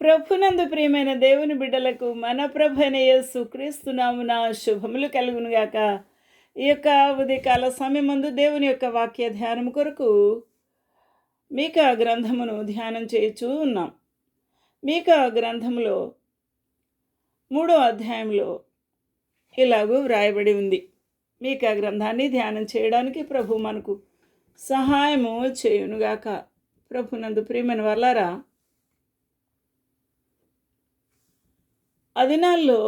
ప్రభునందు ప్రియమైన దేవుని బిడ్డలకు మన ప్రభైన యేసు శుభములు కలుగునుగాక. ఈ యొక్క ఉదయకాల సమయం ముందు దేవుని యొక్క వాక్య ధ్యానం కొరకు మీక గ్రంథమును ధ్యానం చేయుచూ ఉన్నాం. మీక గ్రంథంలో మూడో అధ్యాయంలో ఇలాగూ వ్రాయబడి ఉంది. మీక గ్రంథాన్ని ధ్యానం చేయడానికి ప్రభు మనకు సహాయము చేయునుగాక. ప్రభునందు ప్రియమైన వల్లారా ఆ దినాల్లో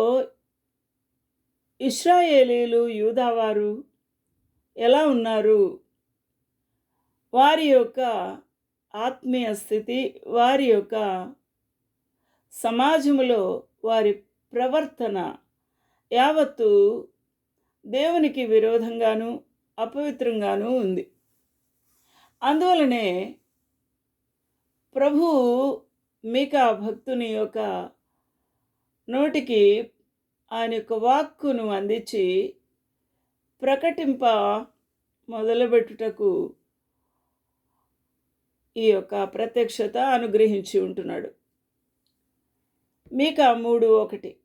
ఇస్రాయేలీలు యూదావారు ఎలా ఉన్నారు? వారి యొక్క ఆత్మీయ స్థితి వారి యొక్క సమాజంలో వారి ప్రవర్తన యావత్తు దేవునికి విరోధంగాను అపవిత్రంగాను ఉంది. అందువలనే ప్రభు మీకా భక్తుని యొక్క నోటికి ఆయన యొక్క వాక్కును అందించి ప్రకటింప మొదలుపెట్టుటకు ఈ యొక్క ప్రత్యక్షత అనుగ్రహించి ఉంటున్నాడు. మీక మూడు ఒకటి.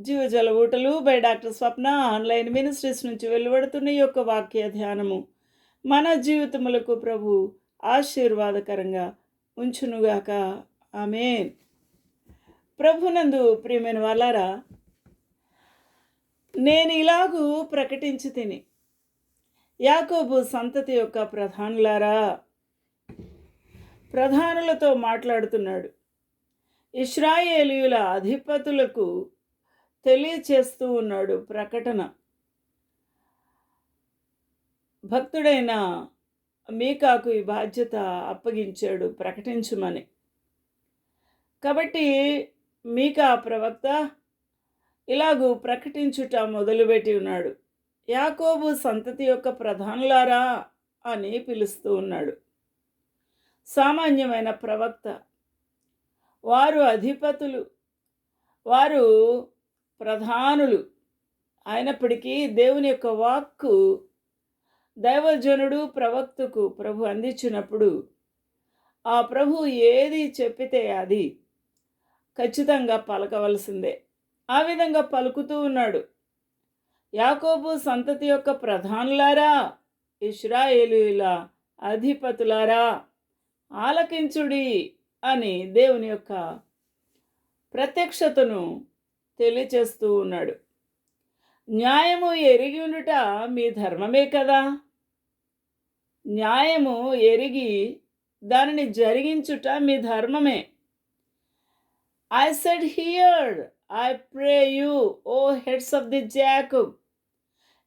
జీవజల ఊటలు by doctor Swapna online ministries నుంచి వెలువడుతున్న ఈ యొక్క వాక్య ధ్యానము మన జీవితములకు ప్రభు ఆశీర్వాదకరంగా ఉంచునుగాక. ఆమెన్. ప్రభునందు ప్రియమైన వాళ్ళారా నేను ఇలాగూ ప్రకటించి తిని యాకోబు సంతతి యొక్క ప్రధానులారా ప్రధానులతో మాట్లాడుతున్నాడు. ఇస్రాయేలీయుల అధిపతులకు తెలియచేస్తూ ఉన్నాడు ప్రకటన. భక్తుడైన మీకాకు ఈ బాధ్యత అప్పగించాడు ప్రకటించమని. కాబట్టి మీకా ప్రవక్త? ఇలాగూ ప్రకటించుట మొదలుపెట్టి ఉన్నాడు. యాకోబు సంతతి యొక్క ప్రధానులారా? అని పిలుస్తూ ఉన్నాడు. సామాన్యమైన ప్రవక్త. వారు అధిపతులు. వారు ప్రధానులు. అయినప్పటికీ దేవుని యొక్క వాక్కు దైవజనుడు ప్రవక్తకు ప్రభు అందించినప్పుడు ఆ ప్రభు ఏది చెప్పితే అది ఖచ్చితంగా పలకవలసిందే. ఆ విధంగా పలుకుతూ ఉన్నాడు. యాకోబు సంతతి యొక్క ప్రధానులారా ఇస్రాయేలుల అధిపతులారా ఆలకించుడి అని దేవుని యొక్క ప్రత్యక్షతను తెలియచేస్తూ ఉన్నాడు. న్యాయము ఎరిగి ఉండుట మీ ధర్మమే కదా? న్యాయము ఎరిగి దానిని జరిగించుట మీ ధర్మమే. I said, Here, I pray you, O heads of the Jacob,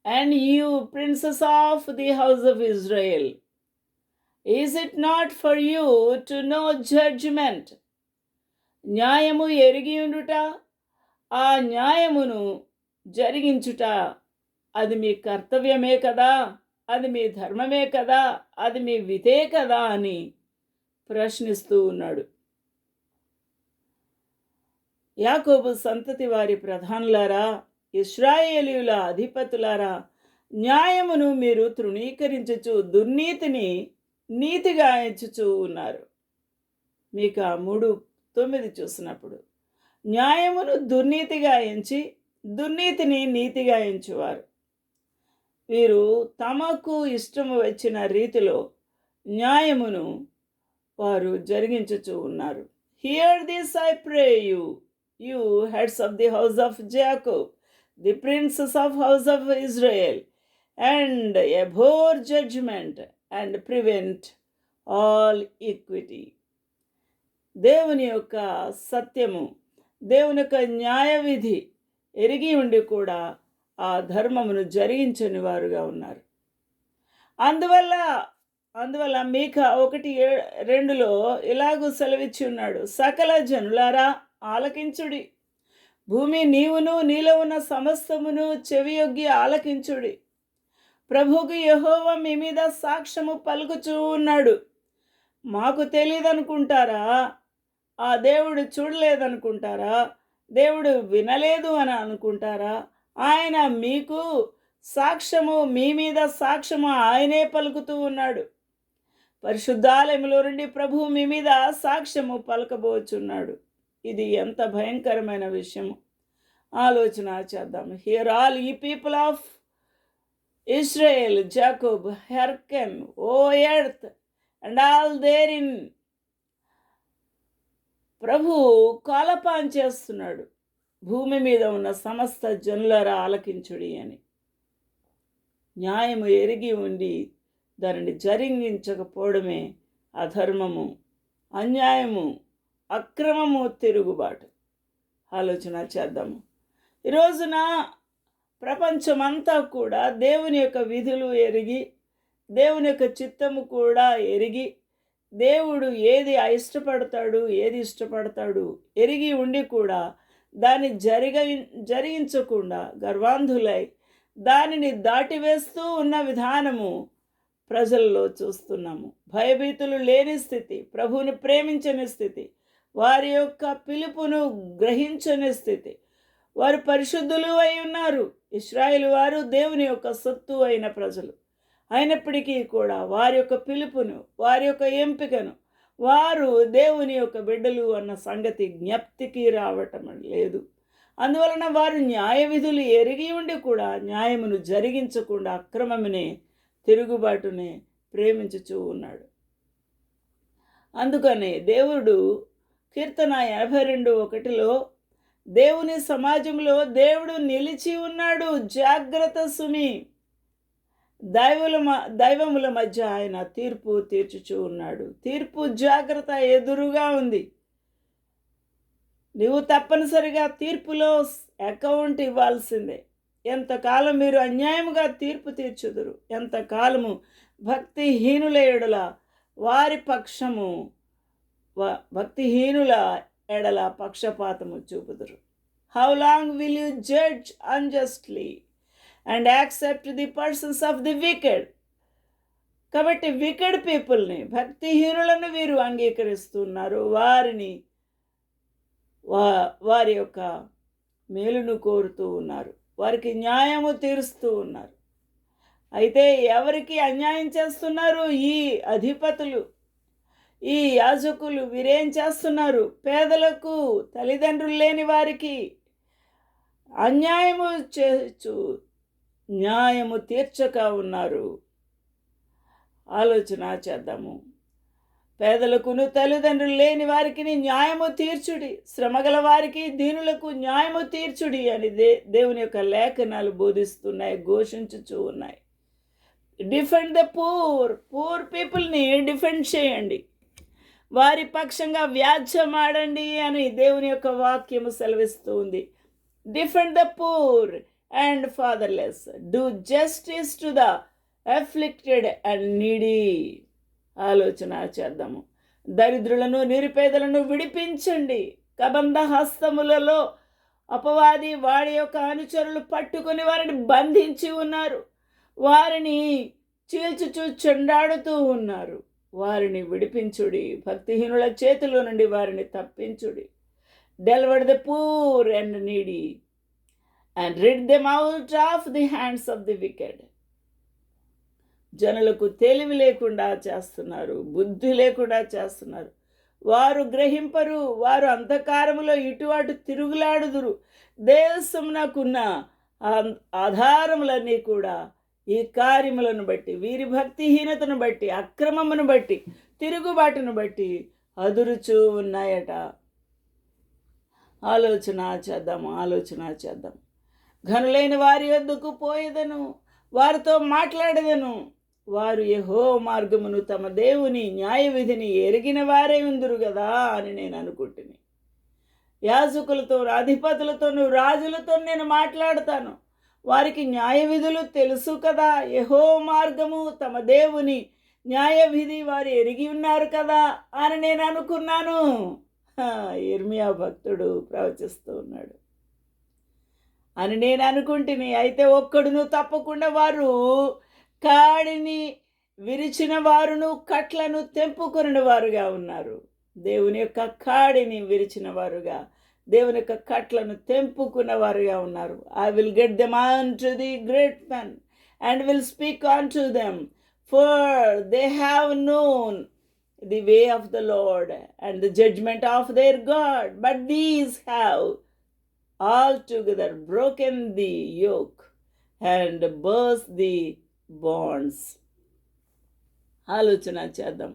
and you, princes of the house of Israel. Is it not for you to know judgment? న్యాయము ఎరిగి ఉండుట ఆ న్యాయమును జరిగించుట అది మీ కర్తవ్యమే కదా అది మీ ధర్మమే కదా అది మీ విధే కదా అని ప్రశ్నిస్తూ ఉన్నాడు యాకోబు సంతతి వారి ప్రధానులారా ఇస్రాయేలీయుల అధిపతులారా న్యాయమును మీరు తృణీకరించుచు దుర్నీతిని నీతిగా ఎంచుచూ ఉన్నారు. మీకు ఆ మూడు తొమ్మిది చూసినప్పుడు న్యాయమును దుర్నీతిగా ఎంచి దుర్నీతిని నీతిగా ఎంచువారు. వీరు తమకు ఇష్టము వచ్చిన రీతిలో న్యాయమును వారు జరిగించుచూ ఉన్నారు. Hear this I pray you you heads of the house of Jacob, the princes of house of Israel and abhor judgment and prevent all equity దేవుని యొక్క సత్యము దేవుని యొక్క న్యాయ విధి ఎరిగి ఉండి కూడా ఆ ధర్మమును జరిగించని వారుగా ఉన్నారు అందువల్ల అందువల్ల మీక ఒకటి రెండులో ఇలాగూ సెలవిచ్చి ఉన్నాడు సకల జనులారా ఆలకించుడి. భూమి నీవును నీలో ఉన్న సమస్తమును చెవియొగ్గి ఆలకించుడి. ప్రభుకు యహోవ మీ మీద సాక్ష్యము పలుకుచూ ఉన్నాడు. మాకు తెలియదనుకుంటారా ఆ దేవుడు చూడలేదనుకుంటారా? దేవుడు వినలేదు అని అనుకుంటారా? ఆయన మీకు సాక్ష్యము మీ మీద సాక్ష్యము ఆయనే పలుకుతూ ఉన్నాడు. పరిశుద్ధాలయములో నుండి ప్రభు మీ మీద సాక్ష్యము పలకబోచున్నాడు. ఇది ఎంత భయంకరమైన విషయం ఆలోచన చేద్దాం hear all ye people of Israel Jacob hearken O earth and all there in ప్రభు కాలపాన్ చేస్తున్నాడు. భూమి మీద ఉన్న సమస్త జనులరా ఆలకించుడి అని. న్యాయము ఎరిగి ఉండి దానిని జరిగించకపోవడమే అధర్మము అన్యాయము. అక్రమము తిరుగుబాటు. ఆలోచన చేద్దాము. ఈ రోజున ప్రపంచమంతా కూడా దేవుని యొక్క విధులు ఎరిగి దేవుని యొక్క చిత్తము కూడా ఎరిగి దేవుడు ఏది ఇష్టపడతాడు ఏది ఇష్టపడతాడు ఎరిగి ఉండి కూడా దాన్ని జరిగ జరిగించకుండా గర్వాంధులై దానిని దాటివేస్తూ ఉన్న విధానము ప్రజల్లో చూస్తున్నాము. భయభీతులు లేని స్థితి ప్రభువుని ప్రేమించని స్థితి వారి యొక్క పిలుపును గ్రహించని స్థితి. వారు పరిశుద్ధులు అయి ఉన్నారు. ఇస్రాయిల్ వారు దేవుని యొక్క సొత్తు అయిన ప్రజలు. అయినప్పటికీ కూడా వారి యొక్క పిలుపును వారి యొక్క ఎంపికను వారు దేవుని యొక్క బిడ్డలు అన్న సంగతి జ్ఞప్తికి రావటం లేదు. అందువలన వారు న్యాయ విధులు ఎరిగి ఉండి కూడా న్యాయమును జరిగించకుండా అక్రమమునే తిరుగుబాటునే ప్రేమించుచూ ఉన్నాడు. అందుకనే దేవుడు కీర్తన ఎనభై రెండు ఒకటిలో దేవుని సమాజంలో దేవుడు నిలిచి ఉన్నాడు జాగ్రత్త సుమి. దైవుల మ- దైవముల మధ్య ఆయన తీర్పు తీర్చుచూ ఉన్నాడు. తీర్పు జాగ్రత్త ఎదురుగా ఉంది. నువ్వు తప్పనిసరిగా తీర్పులో అకౌంట్ ఇవ్వాల్సిందే. ఎంతకాలం మీరు అన్యాయముగా తీర్పు తీర్చుదురు? ఎంతకాలము భక్తిహీనుల ఎడల వారి పక్షము వ- భక్తిహీనుల ఎడల పక్షపాతము చూపుదురు. How long will you judge unjustly and accept the persons of the wicked కాబట్టి వికెడ్ పీపుల్ని భక్తిహీనులను వీరు అంగీకరిస్తున్నారు. వారిని వా వారి యొక్క మేలును కోరుతూ ఉన్నారు. వారికి న్యాయము తీరుస్తూ ఉన్నారు. అయితే ఎవరికి అన్యాయం చేస్తున్నారు? ఈ అధిపతులు. ఈ యాజకులు వీరేం చేస్తున్నారు? పేదలకు తల్లిదండ్రులు లేని వారికి అన్యాయము చేయచ్చు న్యాయము తీర్చక ఉన్నారు. ఆలోచన చేద్దాము. పేదలకును తల్లిదండ్రులు లేని వారికి న్యాయము తీర్చుడి. శ్రమగల వారికి దీనులకు న్యాయము తీర్చుడి అని దే దేవుని యొక్క లేఖనాలు బోధిస్తున్నాయి ఘోషించుచూ ఉన్నాయి. Defend the poor. పూర్ పీపుల్ని డిఫెండ్ చేయండి. వారి పక్షంగా వ్యాజ్యమాడండి అని దేవుని యొక్క వాక్యము సెలవిస్తూ ఉంది. Defend the poor and fatherless do justice to the afflicted and needy ఆలోచన చేద్దాము. దరిద్రులను నిరుపేదలను విడిపించండి. కబంధ హస్తములలో అపవాది వాడి యొక్క అనుచరులు పట్టుకొని వారిని బంధించి ఉన్నారు. వారిని చీల్చుచూ చెండాడుతూ ఉన్నారు. వారిని విడిపించుడి. భక్తిహీనుల చేతిలో నుండి వారిని తప్పించుడి. Deliver the poor and needy and rid them out of the hands of the wicked జనులకు తెలివి లేకుండా చేస్తున్నారు బుద్ధి లేకుండా చేస్తున్నారు. వారు గ్రహింపరు వారు అంధకారములో ఇటు అటు తిరుగులాడుదురు. దేశమునకున్న ఆధారములన్నీ కూడా ఈ కార్యములను బట్టి వీరి భక్తిహీనతను బట్టి అక్రమమును బట్టి తిరుగుబాటును బట్టి అదురుచూ ఉన్నాయట. ఆలోచన చేద్దాము ఆలోచన చేద్దాం. ఘనులైన వారి వద్దకు పోయేదను వారితో మాట్లాడేదను. వారు యహో మార్గమును తమ దేవుని న్యాయ విధిని ఎరిగిన వారే ఉందురు కదా అని నేను అనుకుంటుని. యాజకులతో అధిపతులతోను రాజులతో నేను మాట్లాడతాను. వారికి న్యాయ విధులు తెలుసు కదా. యహో మార్గము తమ దేవుని. న్యాయ విధి వారు ఎరిగి ఉన్నారు కదా అని నేను అనుకున్నాను. ఇర్మియా భక్తుడు ప్రవచిస్తూ ఉన్నాడు. అని నేను అనుకుంటుని అయితే ఒక్కడును తప్పకుండా వారు కాడిని విరిచిన వారును కట్లను తెంపుకుని వారుగా ఉన్నారు. దేవుని యొక్క కాడిని విరిచిన వారుగా దేవుని యొక్క కట్లను తెంపుకున్న వారుగా ఉన్నారు. I will get them on to the great man and will speak on to them for they have known the way of the Lord and the judgment of their God but these have all together broken the yoke and burst the bonds ఆలోచన చేద్దాం.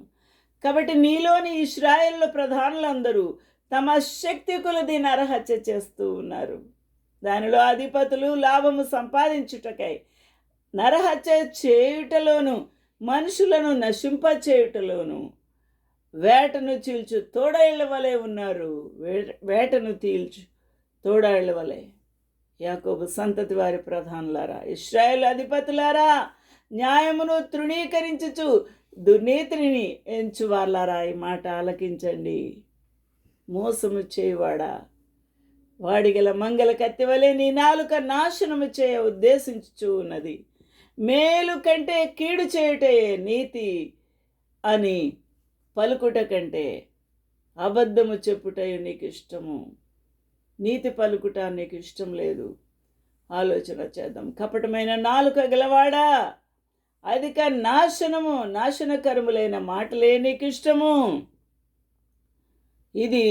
కాబట్టి నీలోని ఇస్రాయల్లో ప్రధానులందరూ తమ శక్తి కొలది నరహత్య చేస్తూ ఉన్నారు. దానిలో అధిపతులు లాభము సంపాదించుటకై నరహత్య చేయుటలోను మనుషులను నశింప చేయుటలోను వేటను చీల్చు తోడేళ్ళ వలె ఉన్నారు. వేటను తీల్చు తోడేళ్ళ వలె. యాకోబు సంతతి వారి ప్రధానులారా ఇస్రాయేల్ అధిపతులారా న్యాయమును తృణీకరించుచు దుర్నీతిని ఎంచువార్లారా ఈ మాట ఆలకించండి. మోసము చేయువాడా? వాడిగల మంగళ కత్తివలే నీ నాలుక నాశనము చేయ ఉద్దేశించు ఉన్నది. మేలు కంటే కీడు చేయుటే నీతి అని పలుకుట కంటే అబద్ధము చెప్పుటయు నీకు ఇష్టము. నీతి పలుకుట నీకు ఇష్టం లేదు. ఆలోచన చేద్దాం. కపటమైన నాలుక గలవాడా? అధిక నాశనము నాశనకరములైన మాటలే నీకు ఇష్టము. ఇది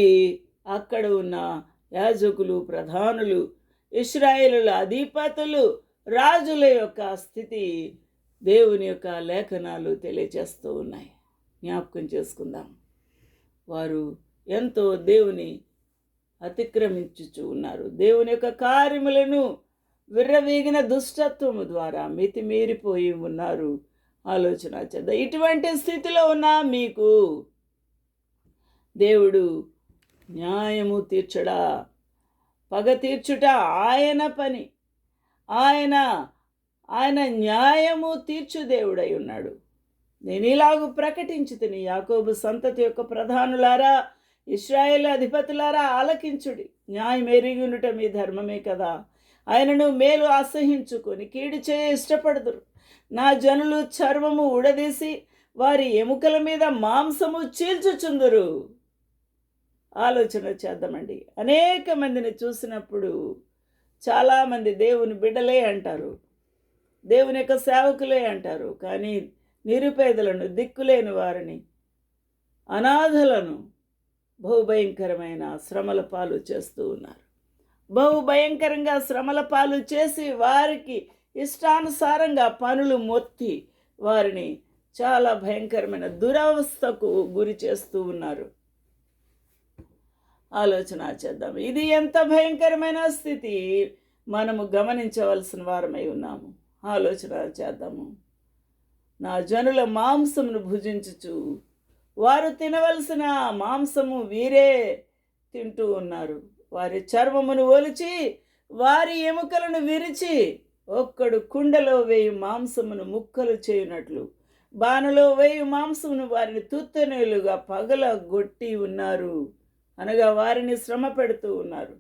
అక్కడ ఉన్న యాజకులు ప్రధానులు ఇస్రాయేలుల అధిపతులు రాజుల యొక్క స్థితి దేవుని యొక్క లేఖనాలు తెలియజేస్తూ ఉన్నాయి. జ్ఞాపకం చేసుకుందాం. వారు ఎంతో దేవుని అతిక్రమించుచు ఉన్నారు. దేవుని యొక్క కార్యములను విర్రవీగిన దుష్టత్వము ద్వారా మితిమీరిపోయి ఉన్నారు. ఆలోచన చేద్దాం. ఇటువంటి స్థితిలో ఉన్న మీకు దేవుడు న్యాయము తీర్చడా? పగ తీర్చుట ఆయన పని. ఆయన ఆయన న్యాయము తీర్చు దేవుడై ఉన్నాడు. నేను ఇలాగు ప్రకటించి తిని యాకోబు సంతతి యొక్క ప్రధానులారా ఇస్రాయేల్ అధిపతులారా ఆలకించుడి. న్యాయం ఎరిగినట మీ ధర్మమే కదా. ఆయనను మేలు అసహించుకొని కీడు చేయ ఇష్టపడదురు. నా జనులు చర్మము ఉడదీసి వారి ఎముకల మీద మాంసము చీల్చుచుందురు. ఆలోచన చేద్దామండి. అనేక మందిని చూసినప్పుడు చాలామంది దేవుని బిడ్డలే అంటారు. దేవుని యొక్క సేవకులే అంటారు. కానీ నిరుపేదలను దిక్కులేని వారిని అనాథలను బహుభయంకరమైన శ్రమల పాలు చేస్తూ ఉన్నారు. బహు భయంకరంగా శ్రమల పాలు చేసి వారికి ఇష్టానుసారంగా పనులు మొత్తి వారిని చాలా భయంకరమైన దురవస్థకు గురి చేస్తూ ఉన్నారు. ఆలోచన చేద్దాం. ఇది ఎంత భయంకరమైన స్థితి? మనము గమనించవలసిన వారమై ఉన్నాము. ఆలోచన చేద్దాము. నా జనుల మాంసమును భుజించుచు వారు తినవలసిన మాంసము వీరే తింటూ ఉన్నారు. వారి చర్మమును ఒలిచి వారి ఎముకలను విరిచి ఒక్కడు కుండలో వేయి మాంసమును ముక్కలు చేయునట్లు. బాణలో వేయి మాంసమును వారిని తుత్తనేలుగా పగల గొట్టి ఉన్నారు. అనగా వారిని శ్రమ పెడుతూ ఉన్నారు.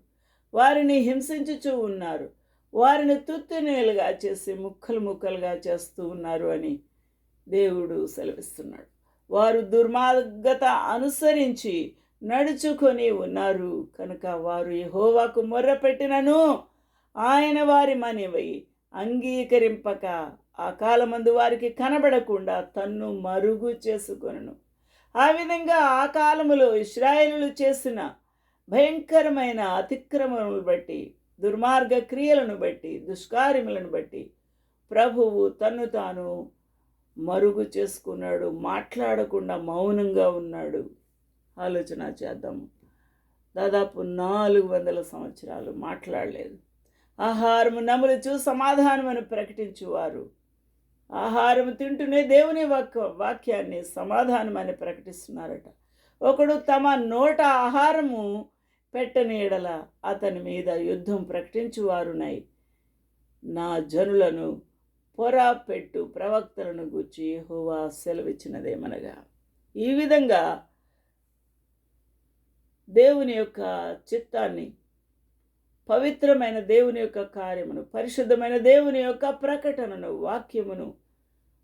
వారిని హింసించుచూ ఉన్నారు. వారిని తుత్తునేలుగా చేసి ముక్కలు ముక్కలుగా చేస్తూ ఉన్నారు అని దేవుడు సెలవిస్తున్నాడు. వారు దుర్మార్గత అనుసరించి నడుచుకొని ఉన్నారు. కనుక వారు యెహోవాకు మొర్రపెట్టినను ఆయన వారి మనివై అంగీకరింపక ఆ కాలమందు వారికి కనబడకుండా తన్ను మరుగు చేసుకొనను. ఆ విధంగా ఆ కాలములో ఇస్రాయేలులు చేసిన భయంకరమైన అతిక్రమములను బట్టి దుర్మార్గ క్రియలను బట్టి దుష్కార్యములను బట్టి ప్రభువు తన్ను తాను మరుగు చేసుకున్నాడు మాట్లాడకుండా మౌనంగా ఉన్నాడు. ఆలోచన చేద్దాము దాదాపు నాలుగు వందల సంవత్సరాలు మాట్లాడలేదు. ఆహారము నములుచు సమాధానమని ప్రకటించువారు. ఆహారం తింటూనే దేవుని వాక్య వాక్యాన్ని సమాధానం అని ప్రకటిస్తున్నారట. ఒకడు తమ నోట ఆహారము పెట్టని ఎడల అతని మీద యుద్ధం ప్రకటించువారునై నా జనులను పొర పెట్టు ప్రవక్తలను గుచ్చి హోవా సెలవిచ్చినదేమనగా. ఈ విధంగా దేవుని యొక్క చిత్తాన్ని పవిత్రమైన దేవుని యొక్క కార్యమును పరిశుద్ధమైన దేవుని యొక్క ప్రకటనను వాక్యమును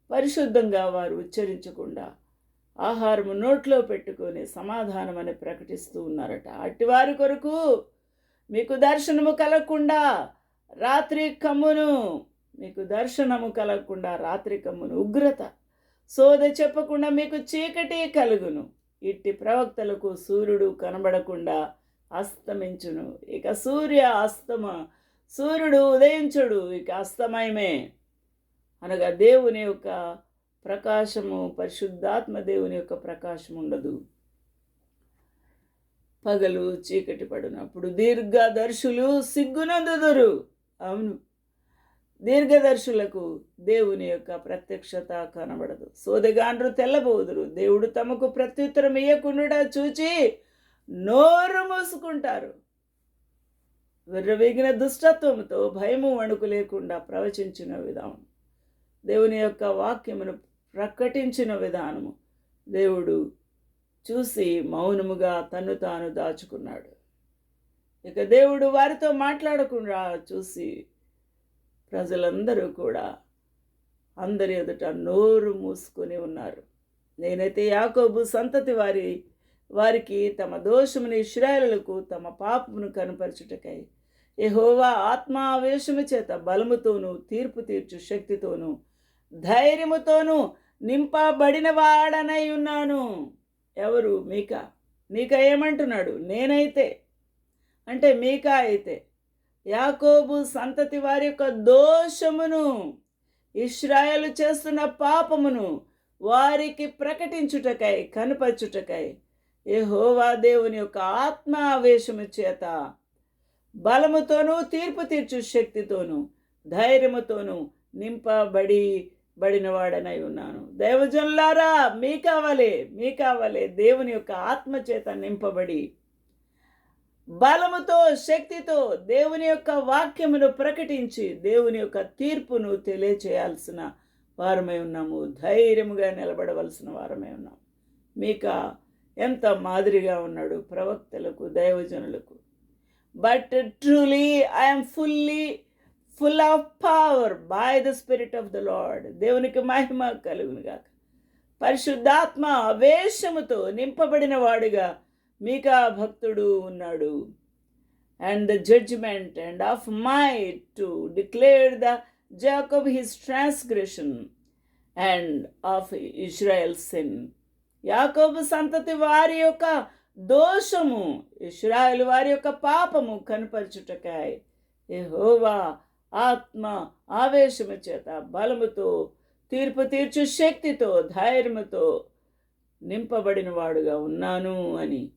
పరిశుద్ధంగా వారు ఉచ్చరించకుండా ఆహారము నోట్లో పెట్టుకొని సమాధానం అని ప్రకటిస్తూ ఉన్నారట. అట్టివారి కొరకు మీకు దర్శనము కలగకుండా రాత్రి కమ్మును మీకు దర్శనము కలగకుండా రాత్రి కమ్మును ఉగ్రత సోద చెప్పకుండా మీకు చీకటి కలుగును. ఇట్టి ప్రవక్తలకు సూర్యుడు కనబడకుండా అస్తమించును. ఇక సూర్య అస్తమ సూర్యుడు ఉదయించుడు ఇక అస్తమయమే. అనగా దేవుని యొక్క ప్రకాశము పరిశుద్ధాత్మ దేవుని యొక్క ప్రకాశం ఉండదు. పగలు చీకటి పడినప్పుడు దీర్ఘదర్శులు సిగ్గునందుదురు. అవును. దీర్ఘదర్శులకు దేవుని యొక్క ప్రత్యక్షత కనబడదు. సోదగాండ్రు తెల్లబోదురు. దేవుడు తమకు ప్రత్యుత్తరం ఇయ్యకుండా చూచి నోరు మూసుకుంటారు. విర్రవీగిన దుష్టత్వంతో భయము వణుకు లేకుండా ప్రవచించిన విధానం. దేవుని యొక్క వాక్యమును ప్రకటించిన విధానము. దేవుడు చూసి మౌనముగా తన్ను తాను దాచుకున్నాడు. ఇక దేవుడు వారితో మాట్లాడకుండా చూసి ప్రజలందరూ కూడా అందరి ఎదుట నోరు మూసుకొని ఉన్నారు. నేనైతే యాకోబు సంతతి వారి వారికి తమ దోషమును ఇష్రాయలకు తమ పాపమును కనపరచుటకై. యహోవా ఆత్మావేశము చేత బలముతోనూ తీర్పు తీర్చు శక్తితోనూ ధైర్యముతోనూ నింపబడిన వాడనై ఉన్నాను. ఎవరు? మీకా? మీకా ఏమంటున్నాడు? నేనైతే. అంటే మీకా అయితే. యాకోబు సంతతి వారి యొక్క దోషమును ఇస్రాయలు చేస్తున్న పాపమును వారికి ప్రకటించుటకై కనపరచుటకై యహోవా దేవుని యొక్క ఆత్మావేశము చేత బలముతోనూ తీర్పు తీర్చు శక్తితోనూ ధైర్యముతోనూ నింపబడి బడినవాడనై ఉన్నాను. దైవజనులారా మీ కావాలే మీ కావాలే దేవుని యొక్క ఆత్మ చేత నింపబడి బలముతో శక్తితో దేవుని యొక్క వాక్యమును ప్రకటించి దేవుని యొక్క తీర్పును తెలియచేయాల్సిన వారమై ఉన్నాము. ధైర్యముగా నిలబడవలసిన వారమై ఉన్నాము. మీక ఎంత మాదిరిగా ఉన్నాడు ప్రవక్తలకు దైవజనులకు. But truly I'm fully full of power by the spirit of the Lord దేవునికి మహిమ కలుగునుగాక పరిశుద్ధాత్మ వేషముతో నింపబడిన వాడుగా మీకా భక్తుడు ఉన్నాడు. And the judgment and of might to declare the Jacob his transgression and of Israel sin యాకోబు సంతతి వారి యొక్క దోషము ఇస్రాయల్ వారి యొక్క పాపము కనపరచుటకాయ్. యెహోవా ఆత్మ ఆవేశము చేత బలముతో తీర్పు తీర్చు శక్తితో ధైర్యముతో నింపబడిన వాడుగా ఉన్నాను అని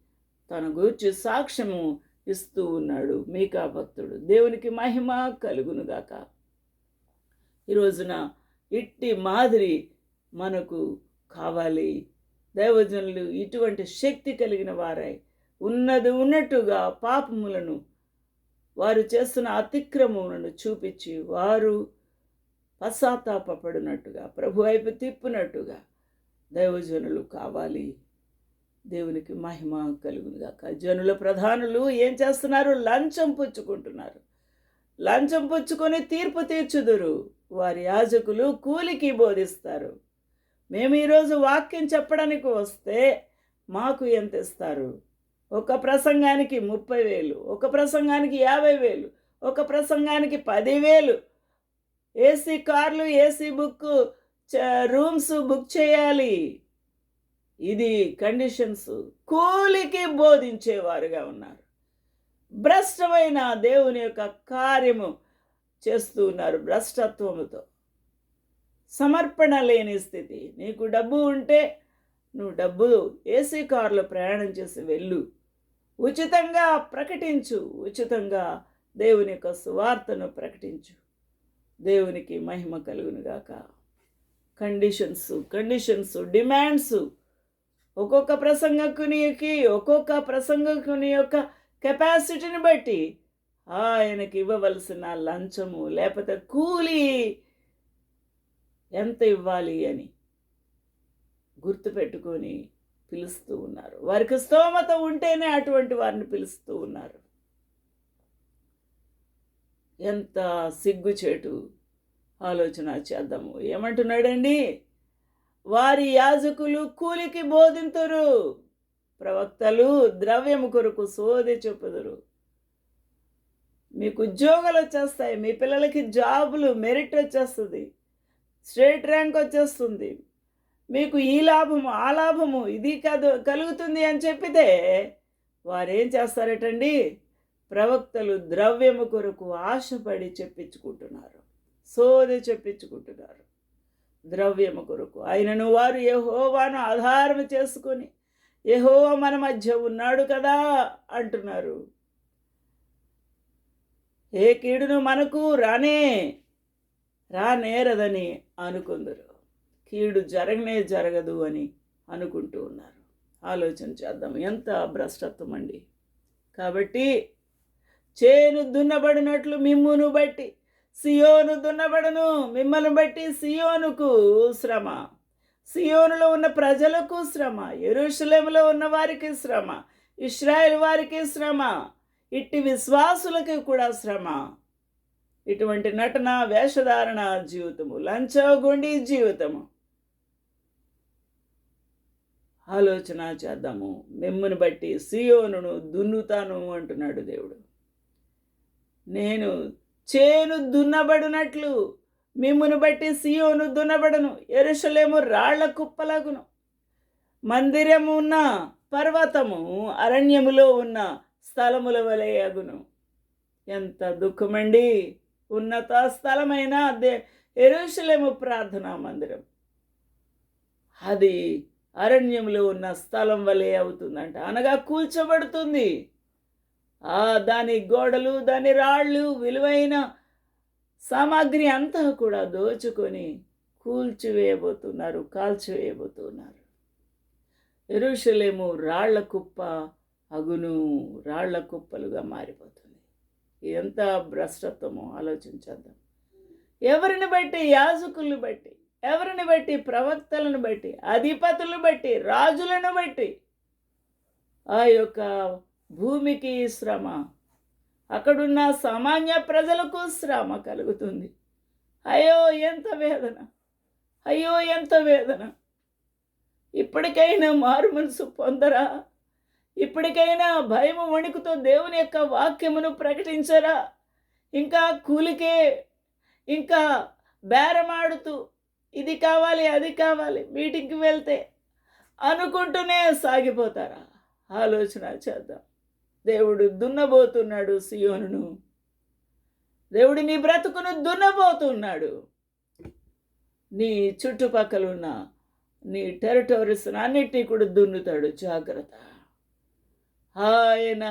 తన గూర్చి సాక్ష్యము ఇస్తూ ఉన్నాడు మీకా భక్తుడు. దేవునికి మహిమ కలుగునుగాక ఈరోజున ఇట్టి మాదిరి మనకు కావాలి. దైవజనులు ఇటువంటి శక్తి కలిగిన వారై ఉన్నది ఉన్నట్టుగా పాపములను వారు చేస్తున్న అతిక్రమములను చూపించి వారు పశ్చాత్తాపడినట్టుగా ప్రభు వైపు తిప్పినట్టుగా దైవజనులు కావాలి. దేవునికి మహిమ కలుగునుగాక. జనుల ప్రధానులు ఏం చేస్తున్నారు? లంచం పుచ్చుకుంటున్నారు. లంచం పుచ్చుకొని తీర్పు తీర్చుదురు. వారి యాజకులు కూలికి బోధిస్తారు. మేము ఈరోజు వాక్యం చెప్పడానికి వస్తే మాకు ఎంత ఇస్తారు? ఒక ప్రసంగానికి ముప్పై వేలు ఒక ప్రసంగానికి యాభై వేలు ఒక ప్రసంగానికి పదివేలు ఏసీ కార్లు ఏసీ బుక్ రూమ్స్ బుక్ చేయాలి. ఇది కండిషన్స్. కూలికి బోధించేవారుగా ఉన్నారు. భ్రష్టమైన దేవుని యొక్క కార్యము చేస్తూ ఉన్నారు భ్రష్టత్వముతో. సమర్పణ లేని స్థితి. నీకు డబ్బు ఉంటే నువ్వు డబ్బు ఏసీ కారులో ప్రయాణం చేసి వెళ్ళు. ఉచితంగా ప్రకటించు. ఉచితంగా దేవుని యొక్క సువార్తను ప్రకటించు. దేవునికి మహిమ కలుగునుగాక. కండిషన్స్ కండిషన్స్ డిమాండ్స్ ఒక్కొక్క ప్రసంగకునికి ఒక్కొక్క ప్రసంగకుని యొక్క కెపాసిటీని బట్టి ఆయనకి ఇవ్వవలసిన లంచము లేకపోతే కూలీ ఎంత ఇవ్వాలి అని గుర్తుపెట్టుకొని పిలుస్తూ ఉన్నారు. వారికి స్తోమత ఉంటేనే అటువంటి వారిని పిలుస్తూ ఉన్నారు. ఎంత సిగ్గుచేటు ఆలోచన చేద్దాము. ఏమంటున్నాడండి? వారి యాజకులు కూలికి బోధింతురు ప్రవక్తలు ద్రవ్యము కొరకు సోది చెప్పుదురు. మీకు ఉద్యోగాలు వచ్చేస్తాయి మీ పిల్లలకి జాబులు మెరిట్ వచ్చేస్తుంది. స్టేట్ ర్యాంక్ వచ్చేస్తుంది. మీకు ఈ లాభము ఆ లాభము ఇది కాదు కలుగుతుంది అని చెప్పితే వారేం చేస్తారటండి? ప్రవక్తలు ద్రవ్యము కొరకు ఆశపడి చెప్పించుకుంటున్నారు. సోది చెప్పించుకుంటున్నారు. ద్రవ్యము కొరకు. ఆయనను వారు యహోవాను ఆధారం చేసుకొని యెహోవా మన మధ్య ఉన్నాడు కదా అంటున్నారు. ఏ కీడును మనకు రానే రానేరదని అనుకుందరు. కీడు జరగనే జరగదు అని అనుకుంటూ ఉన్నారు. ఆలోచన చేద్దాం. ఎంత భ్రష్టత్వం అండి. కాబట్టి చేను దున్నబడినట్లు మిమ్మును బట్టి సియోను దున్నబడను మిమ్మల్ని బట్టి సియోనుకు శ్రమ. సియోనులో ఉన్న ప్రజలకు శ్రమ ఎరుషలేములో ఉన్న వారికి శ్రమ ఇస్రాయేల్ వారికి శ్రమ ఇట్టి విశ్వాసులకి కూడా శ్రమ. ఇటువంటి నటన వేషధారణ జీవితము లంచగొండి జీవితము. ఆలోచన చేద్దాము. మిమ్మను బట్టి సియోనును దున్నుతాను అంటున్నాడు దేవుడు. నేను చేను దున్నబడినట్లు మిమ్మును బట్టి సియోను దున్నబడను ఎరుషలేము రాళ్ళ కుప్పలగును. మందిరము ఉన్న పర్వతము అరణ్యములో ఉన్న స్థలముల వలె అగును. ఎంత దుఃఖమండి! ఉన్నత స్థలమైన దే ఎరుషలేము ప్రార్థనా మందిరం. అది అరణ్యంలో ఉన్న స్థలం వలె అవుతుందంట. అనగా కూల్చబడుతుంది. ఆ దాని గోడలు దాని రాళ్ళు విలువైన సామాగ్రి అంతా కూడా దోచుకొని కూల్చివేయబోతున్నారు కాల్చివేయబోతున్నారు. ఎరుషలేము రాళ్ళ కుప్ప అగును రాళ్ళ కుప్పలుగా మారిపోతుంది. ఎంత భ్రష్టత్వమో ఆలోచించేద్దాం ఎవరిని బట్టి? యాజకులను బట్టి. ఎవరిని బట్టి? ప్రవక్తలను బట్టి. అధిపతులను బట్టి. రాజులను బట్టి. ఆ యొక్క భూమికి శ్రమ. అక్కడున్న సామాన్య ప్రజలకు శ్రమ కలుగుతుంది. అయ్యో ఎంత వేదన. అయ్యో ఎంత వేదన. ఇప్పటికైనా మారు మనసు పొందరా? ఇప్పటికైనా భయము వణుకుతో దేవుని యొక్క వాక్యమును ప్రకటించరా? ఇంకా కూలికే ఇంకా బేరమాడుతూ ఇది కావాలి అది కావాలి మీటింగ్కి వెళ్తే అనుకుంటూనే సాగిపోతారా? ఆలోచన చేద్దాం. దేవుడు దున్నబోతున్నాడు సియోనును. దేవుడు నీ బ్రతుకును దున్నబోతున్నాడు. నీ చుట్టుపక్కల ఉన్న నీ టెరిటోరీస్ అన్నిటినీ కూడా దున్నుతాడు. జాగ్రత్త. ఆయన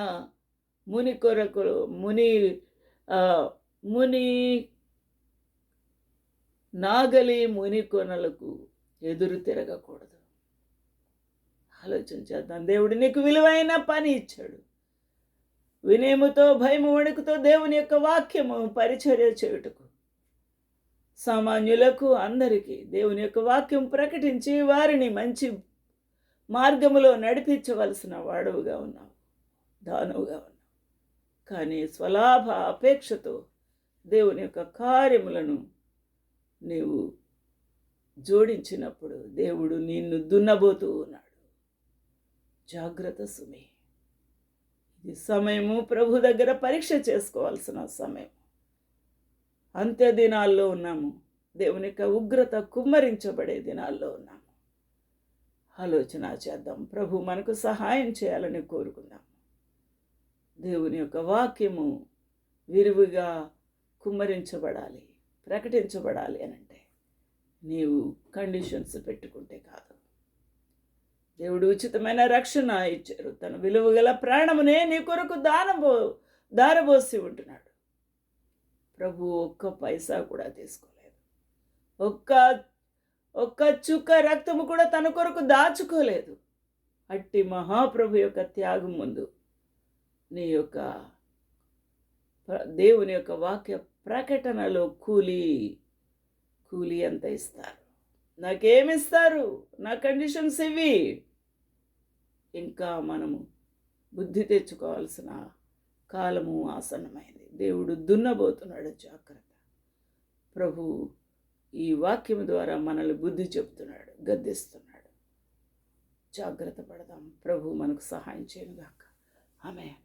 ముని కొరకు ముని ఆ, ముని నాగలి ముని కొనలకు ఎదురు తిరగకూడదు. ఆలోచించేద్దాం దేవుడు నీకు విలువైన పని ఇచ్చాడు. వినయముతో భయము వణుకుతో దేవుని యొక్క వాక్యము పరిచర్య చేయుటకు. సామాన్యులకు అందరికీ దేవుని యొక్క వాక్యం ప్రకటించి వారిని మంచి మార్గములో నడిపించవలసిన వాడవుగా ఉన్నావు. దానవుగా ఉన్నావు కానీ స్వలాభ అపేక్షతో దేవుని యొక్క కార్యములను నీవు జోడించినప్పుడు దేవుడు నిన్ను దున్నబోతూ ఉన్నాడు. జాగ్రత్త సుమి. ఇది సమయము ప్రభు దగ్గర పరీక్ష చేసుకోవాల్సిన సమయం. అంత్య దినాల్లో ఉన్నాము. దేవుని యొక్క ఉగ్రత కుమ్మరించబడే దినాల్లో ఉన్నాము. ఆలోచన చేద్దాం. ప్రభు మనకు సహాయం చేయాలని కోరుకుందాం. దేవుని యొక్క వాక్యము విరివిగా కుమ్మరించబడాలి ప్రకటించబడాలి అని అంటే నీవు కండిషన్స్ పెట్టుకుంటే కాదు. దేవుడు ఉచితమైన రక్షణ ఇచ్చారు. తన విలువగల ప్రాణమునే నీ కొరకు దానబో దారబోసి ఉంటున్నాడు. ప్రభు ఒక్క పైసా కూడా తీసుకోలేదు. ఒక్క ఒక్క చుక్క రక్తము కూడా తన కొరకు దాచుకోలేదు. అట్టి మహాప్రభు యొక్క త్యాగం ముందు నీ యొక్క దేవుని యొక్క వాక్య ప్రకటనలో కూలి కూలి ఎంత ఇస్తారు. నాకేమిస్తారు నా కండిషన్స్ ఇవి. ఇంకా మనము బుద్ధి తెచ్చుకోవాల్సిన కాలము ఆసన్నమైంది. దేవుడు దున్నబోతున్నాడు జాగ్రత్త. ప్రభు ఈ వాక్యం ద్వారా మనల్ని బుద్ధి చెప్తున్నాడు గద్దిస్తున్నాడు. జాగ్రత్త పడదాం. ప్రభు మనకు సహాయం చేయనుగాక. ఆమె